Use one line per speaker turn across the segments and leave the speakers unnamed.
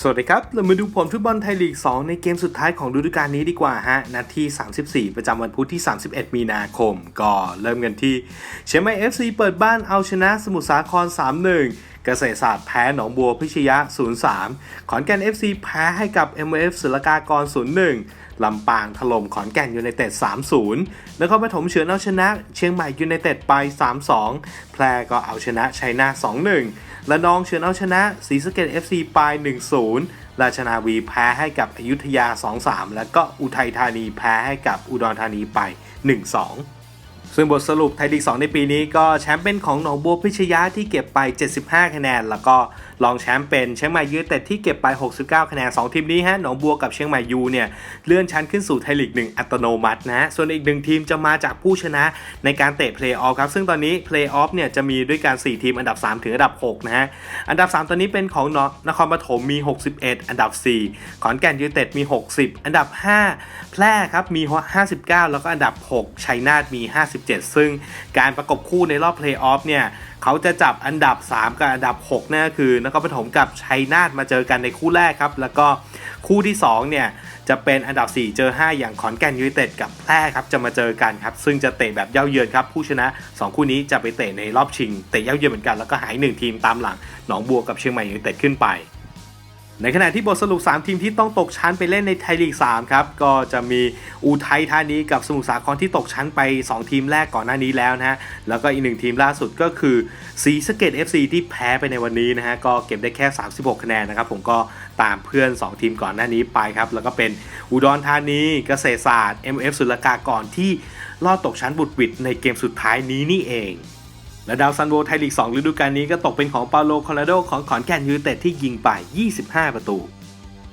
สวัสดีครับ เรามาดูผลฟุตบอลไทยลีก 2 ในเกมสุดท้ายของฤดูกาลนี้ดีกว่าฮะ นัดที่ 34 ประจำวันพุธที่ 31 มีนาคม ก็เริ่มกันที่เชียงใหม่ FC เปิดบ้านเอาชนะสมุทรสาคร 3-1 เกษตรศาสตร์แพ้หนองบัวพิชยะ 0-3 ขอนแก่น FC แพ้ให้กับ MF ศิลกากร 0-1 ลำปางถล่มขอนแก่นยูไนเต็ด 3-0 แล้วก็ปฐมเฉือนเอาชนะ เชียงใหม่ยูไนเต็ดไป 3-2 แพรก็เอาชนะชัยนาท 2-1 และนองเฉือนเอาชนะศรีสะเกด FC ไป 1-0 ราชนาวีแพ้ให้กับอยุธยา 2-3 แล้วก็อุทัยธานีแพ้ให้กับอุดรธานีไป 1-2ซึ่งบทสรุปไทยลีก 2 ในปีนี้ก็แชมป์เป็นของหนองบัวพิชยะที่เก็บไป 75 คะแนน แล้วก็รองแชมป์เป็นเชียงใหม่ยูเต็ดที่เก็บไป 69 คะแนน 2 ทีมนี้ฮะหนองบัวกับเชียงใหม่ยูเนี่ยเลื่อนชั้นขึ้นสู่ไทยลีก1 อัตโนมัตินะฮะส่วนอีกหนึ่งทีมจะมาจากผู้ชนะในการเตะเพลย์ออฟครับ ซึ่งตอนนี้เพลย์ออฟเนี่ยจะมีด้วยกัน 4 ทีมอันดับ 3 ถึงอันดับ 6 นะฮะ อันดับ 3 ตอนนี้เป็นของนครปฐมมี 61 อันดับ 4 ขอนแก่นยูเต็ดมี 60 อันดับ 5 แพร่ครับมี 59 แล้วก็อันดับ 6 ชัยนาทมี 57 ซึ่งการประกบคู่ในรอบเพลย์ออฟเนี่ยเขาจะจับอันดับ 3 กับอันดับ 6นั่นก็คือนครปฐมกับชัยนาทมาเจอกันในคู่แรกครับ แล้วก็คู่ที่2เนี่ยจะเป็นอันดับ 4 เจอ 5 อย่างขอนแก่นยูไนเต็ดกับแพร่ครับจะมาเจอกันครับ ซึ่งจะเตะแบบเย่าเยือนครับ ผู้ชนะ 2 คู่นี้จะไปเตะในรอบชิงเตะเย่าเยือนเหมือนกันแล้วก็หายหนึ่งทีมตามหลังหนองบัวกับเชียงใหม่ยูไนเต็ดขึ้นไป ในขณะที่บทสรุป 3 ทีมที่ต้องตกชั้นไปเล่นในไทยลีก 3 ครับ ก็จะมีอุทัยธานีกับสมุทรสาครที่ตกชั้นไป 2 ทีมแรกก่อนหน้านี้แล้วนะฮะ แล้วก็อีกหนึ่งทีมล่าสุดก็คือศรีสะเกด FC ที่แพ้ไปในวันนี้นะฮะ ก็เก็บได้แค่ 36 คะแนนนะครับ ผมก็ตามเพื่อน 2 ทีมก่อนหน้านี้ไปครับ แล้วก็เป็นอุดรธานีเกษตรศาสตร์ MF สุลกากรที่ลอดตกชั้นบุดหวิดในเกมสุดท้ายนี้นี่เอง และดาวซันโวไทยลีก 2 ฤดูกาลนี้ก็ตกเป็นของปาโลคอนราโดของขอนแก่นยูไนเต็ดที่ยิงไป 25 ประตู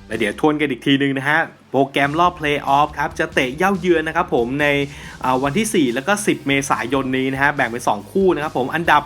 และเดี๋ยวทวนกันอีกทีหนึงนะฮะ โปรแกรมรอบเพลย์ออฟครับ จะเตะเย่าเยือนนะครับผมในวันที่ 4 แล้วก็ 10 เมษายนนี้นะฮะ แบ่งเป็น 2 คู่นะครับผม อันดับ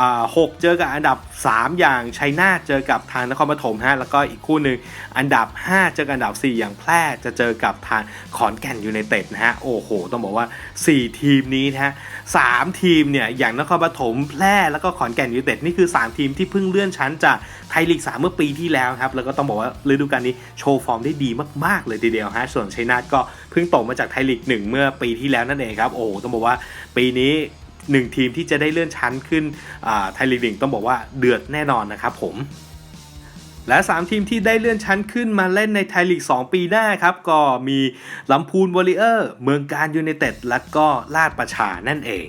อ่า6เจอกับอันดับ 3 อย่างชัยนาทเจอกับทางนครปฐมฮะแล้วก็อีกคู่หนึ่งอันดับ 5 เจอกับอันดับ 4 อย่างแพร่จะเจอกับทางขอนแก่นยูไนเต็ดนะฮะโอ้โห ต้องบอกว่า 4 ทีมนี้นะฮะสามทีมเนี่ยอย่างนครปฐมแพร่แล้วก็ขอนแก่นยูไนเต็ดนี่คือ 3 ทีมที่เพิ่งเลื่อนชั้นจากไทยลีก 3 เมื่อปีที่แล้วครับแล้วก็ต้องบอกว่าฤดูกาลนี้โชว์ฟอร์มได้ดีมากๆเลยทีเดียวฮะส่วนชัยนาทก็เพิ่งตกมาจากไทยลีก 1 เมื่อปีที่แล้วนั่นเองครับโอ้โหต้องบอกว่าปีนี้ หนึ่งทีมที่จะได้เลื่อนชั้นขึ้นไทยลีกหนึ่งต้องบอกว่าเดือดแน่นอนนะครับผมและ 3 ทีมที่ได้เลื่อนชั้นขึ้นมาเล่นในไทยลีก 2 ปีหน้าครับ ก็มีลำพูนวอริเออร์ เมืองการยูไนเต็ด และก็ลาดประชานั่นเอง